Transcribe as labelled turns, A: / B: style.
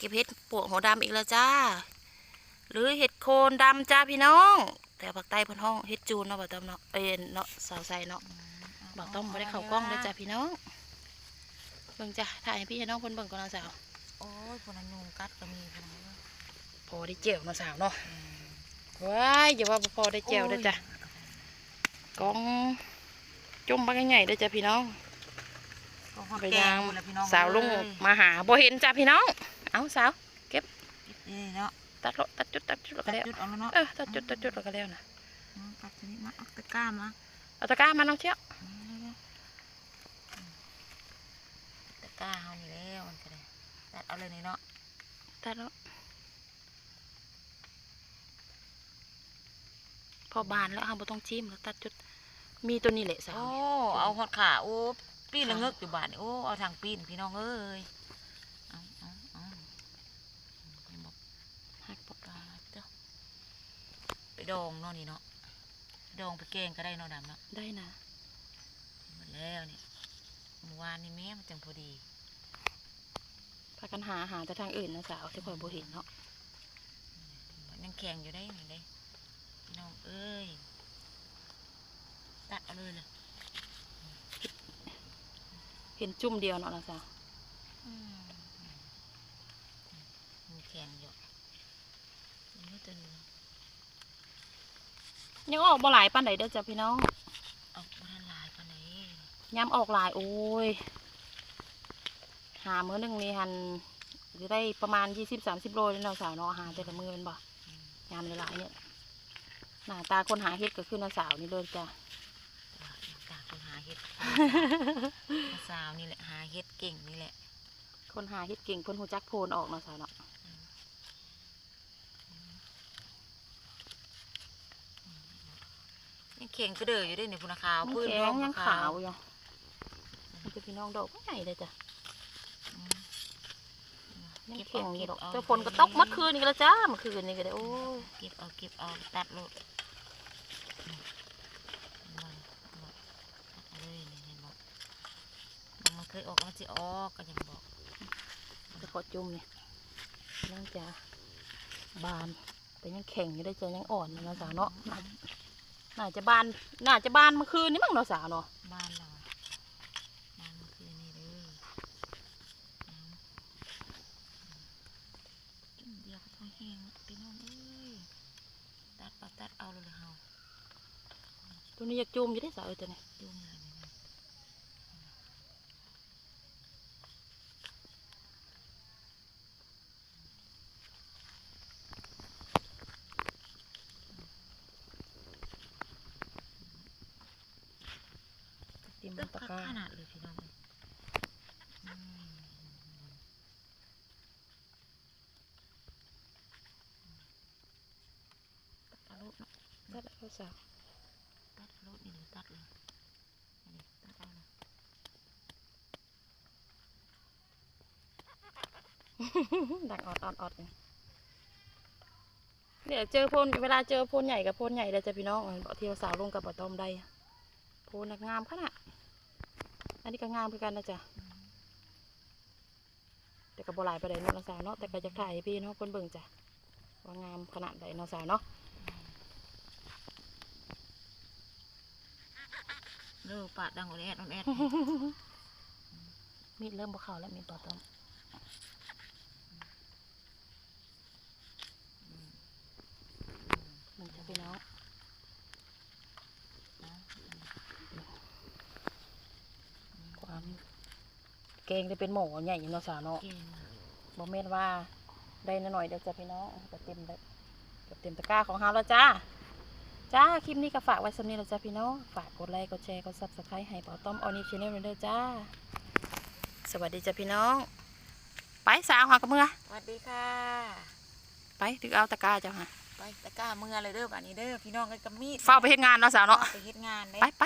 A: ก็บเห็ดปวกหัวดำอีกแล้วจ้า หรือเห็ดโคนดำจ้าพี่น้อง แต่ภาคใต้เพิ่นห้องเห็ดจูนเนาะบ่ต้อมเนาะเอ้ยเนาะสาวใสเนาะบ่ต้อมบ่ได้เข้ากล้องเด้อจ้าพี่น้องเบิ่งจ้าถ่ายให้พี่ให้น้องเพิ่นเบิ่งก่อนนะสาว
B: โอ้ยคนนั้นยุงกัดก็มีคนนั้น
A: พอได้เจียวเนาะสาวเนาะว้ายอย่าว่าบ่พอได้เจียวเด้อจ้ากล้องจุ่มบักใหญ่ๆเด้อจ้าพี่น้อง
B: ก็ฮอด
A: ไป
B: แก
A: ยาง
B: งหมดแล้วพี่น้อง
A: สาวลุง
B: เอ้ย
A: มาหาบ่เห็นจ้าพี่น้อง เอาสาว
B: นี่เนาะ
A: ตัดโลตัดจุดตัดจุดแล้วก็
B: ตัด
A: แล้ว
B: จุดเอาแล้วเนาะ
A: เออตัดจุดตัดจุดแล้วก็แล้วนะ
B: อืมตัดชนิดมาเอาตะกร้ามา
A: เอาตะกร้ามาน้องเชี่ยว
B: อืมตะกร้าเฮานี่แล้วมันก็ได้ตัดเอาเลยนี่เนาะ
A: ตัดแล้วพอบานแล้วเราบ่ต้องจิ้มแล้วตัดจุดมีตัวนี้แหละสาว
B: โอ้เอาฮอดขาโอ้ปีนละเงึกอยู่บ้านนี่โอ้เอาทางปีนพี่น้องเอ้ยเอาเอาเอาเห็นบอก
A: หักปก
B: ปลาเจ้าไป ดองเนาะนี่เนาะไปดองไปแกงก็ได้เนาะดำเนาะ
A: ได้นะ
B: หมดแล้วนี่เมื่อวานนี่แม่มันจังพอดี
A: พากันหาหาแต่ทางอื่นนะสาวที่คอยบ่เห็นเนาะ
B: มันยังแข็งอยู่ได้นี่เลยพี่น้องเอ้ยตัดเอาเลยเลย
A: เห็นจุ่มเดียวเนาะนะสาว
B: อืมมันแข็งอยู่นี่ตัวนี้
A: ยังออกบ่หลายปานใดเด้อจ้ะพี่น้อง
B: เอามาทันลายปานไหน
A: ย้ำออกหลายโอ้ย หามื้อหนึงนี่หันจะได้ประมาณ20-30โลเลยเนาะสาวเนาะหาแต่ละมื้อแม่นบ่ยามหลายๆเนี่ยหน้าตาคนหาเฮ็ดก็คือน้าสาวนี่เลยจ้ะ
B: ว่าอยากตากคนหาเห็ดน้าสาวนี่แหละหาเห็ดเก่งนี่แหละ
A: คนหาเฮ็ดเก่งเพิ่นฮู้จักโพนออกเนาะสาวเนาะ
B: ยัง แข็งก็เดืออยู่ด้วยนี่พุ่นนะขาว
A: มัน
B: พื้น
A: แข็
B: ท้องง
A: ยัง
B: ก็
A: ขาวอยู่มันจะพี่น้องดอกใหญ่เลยจ้ะ
B: อืม
A: ยัง
B: เก็บ
A: แข็ง
B: เอา
A: อยู่ดอก
B: เก็บเอา
A: เจ้าฝนก็ตกเมื่อคืนนี่ก็แล้วจ้าเมื่อคืนนี่ก็ได้โอ้ย
B: เก็บเอาเก็บเอาตัดโลดมันเอาเลยนี่เห็นบอกมันเคยออกมันจะออกก็ยังบอก
A: จะขอจุ่มเนี่ยน้องจ้าบานแต่ยังแข็งอยู่ได้จ้ะยังอ่อนอยู่เนาะสาวเนาะ น่าน่าจะบาน น่าจะบานเมื่อคืนนี่มั้งเนาะสาวเนาะ
B: บ้านเราบ้านเมื่อคืนนี่เลยเอาจุ่มเดียวก็พอแห้งพี่น้องเอ้ยตัดเอาตัดเอาเลยเฮา
A: ตัวนี้อยากจุ่มอยู่ได้สาวเอ้ยตัวนี้
B: จุ่มเลย นี่นะ
A: เตรียม
B: เลือก
A: ตะ
B: คัก
A: ร้า
B: ขนาดเลยพี่น้องตัดเอารถเนาะ
A: ได้แล้วสาว
B: ตัดเอารถนี่เลยตัดเลยอันนี้ตัดเอาเลย
A: ดังออดออดออดเนี่ยเดี๋ยวเจอโพนเวลาเจอโพนใหญ่กับโพนใหญ่เลยจ้ะพี่น้องเอาที่ว่าสาวลงกับปะตอมได้ โพนน่ะงามขนาดอันนี้ก็งามคือกันนะจ๊ะแต่ก็บ่หลายไปเลยเนาะสาวเนาะแต่ก็จะถ่ายให้พี่เนาะคนเบิ่งจ้ะว่างามขนาดใดเนาะสาวเนาะ
B: เลิกปาดดังออนแอดออนแอด
A: มีดเริ่มบ่เข้าแล้วมีดปะตอมมันจะพี่น้อง ความ เกงจะเป็นหมอใหญ่อยู่เนาะสาวเนาะ
B: เก่ง
A: บอเมนว่าได้นิดหน่อยเดี๋ยวจะพี่น้องก็เต็มเลยก็เต็มตะกร้าของเฮาแล้วจ้าจ้า คลิปนี้ก็ฝากไว้สำนี้แล้วจ้าพี่น้อง ฝากกดไลค์กดแชร์กดซับสไครต์ให้เป่าต้อมออนิชแนลด้วยจ้า สวัสดีจ้าพี่น้อง ไปสาวหากับเมื่อ
B: สวัสดีค่ะ
A: ไปถึงเอาตะกร้าเจ้าค่ะ
B: ไปตะกร้าเมื่อเลยเด้อบ้านนี้เด้อพี่น้องกันกับมีด
A: เฝ้าไปเฮ็ดงานเนาะสาวเนาะ
B: ไปเฮ็ดงานเด้
A: ไปไป